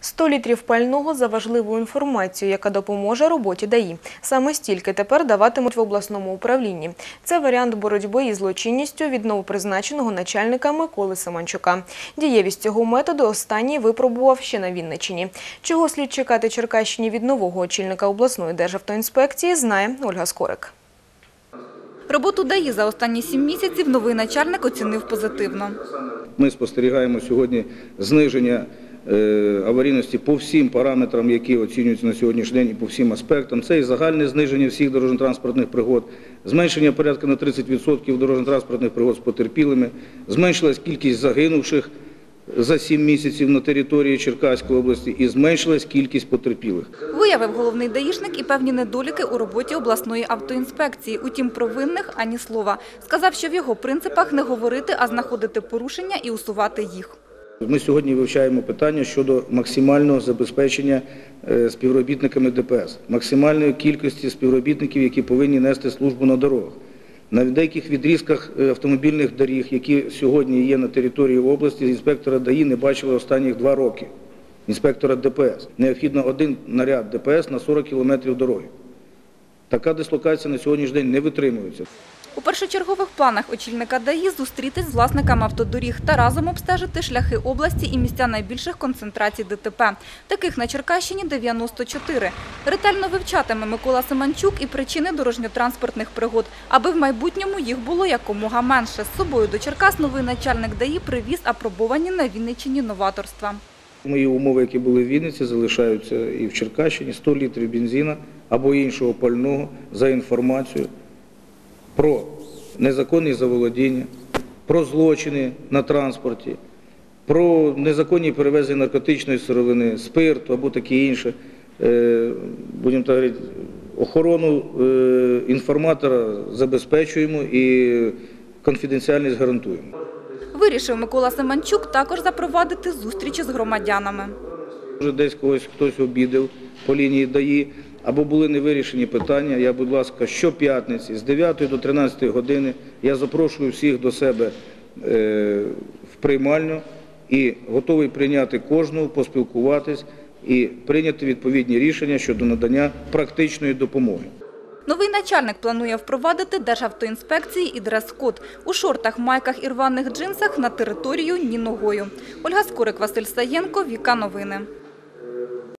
100 літрів пального за важливу інформацію, яка допоможе роботі ДАІ. Саме стільки тепер даватимуть в обласному управлінні. Це варіант боротьби із злочинністю від новопризначеного начальника Миколи Семенчука. Дієвість цього методу останній випробував ще на Вінниччині. Чого слід чекати Черкащині від нового очільника обласної державтоінспекції, знає Ольга Скорик. Роботу ДАІ за останні сім місяців новий начальник оцінив позитивно. Ми спостерігаємо сьогодні зниження аварійності по всім параметрам, які оцінюються на сьогоднішній день і по всім аспектам. Це і загальне зниження всіх дорожньо-транспортних пригод, зменшення порядка на 30% дорожньо-транспортних пригод з потерпілими, зменшилась кількість загинувших за сім місяців на території Черкаської області і зменшилась кількість потерпілих. Виявив головний даїшник і певні недоліки у роботі обласної автоінспекції. Утім, про винних ані слова. Сказав, що в його принципах не говорити, а знаходити порушення і усувати їх. Ми сьогодні вивчаємо питання щодо максимального забезпечення е, співробітниками ДПС, максимальної кількості співробітників, які повинні нести службу на дорогах. На деяких відрізках е, автомобільних доріг, які сьогодні є на території області, інспектора ДАІ не бачили останніх два роки. Інспектора ДПС. Необхідно один наряд ДПС на 40 кілометрів дороги. Така дислокація на сьогоднішній день не витримується. У першочергових планах очільника ДАІ зустрітись з власниками автодоріг та разом обстежити шляхи області і місця найбільших концентрацій ДТП. Таких на Черкащині 94. Ретельно вивчатиме Микола Семенчук і причини дорожньо-транспортних пригод, аби в майбутньому їх було якомога менше. З собою до Черкас новий начальник ДАІ привіз апробовані на Вінниччині новаторства. Мої умови, які були в Вінниці, залишаються і в Черкащині 100 літрів бензина або іншого пального за інформацію про незаконні заволодіння, про злочини на транспорті, про незаконні перевезення наркотичної сировини, спирту або таке інше. Е, Будемо так говорити, охорону е, інформатора забезпечуємо і конфіденціальність гарантуємо. Вирішив Микола Семенчук також запровадити зустрічі з громадянами. Може, десь когось хтось обідав по лінії ДАІ, або були невирішені питання. Я, будь ласка, щоп'ятниці з 9 до 13 години я запрошую всіх до себе е, в приймальню і готовий прийняти кожного, поспілкуватись і прийняти відповідні рішення щодо надання практичної допомоги. Новий начальник планує впровадити Державтоінспекції і дрес-код. У шортах, майках і рваних джинсах на територію ні ногою. Ольга Скорик, Василь Саєнко, Віка Новини.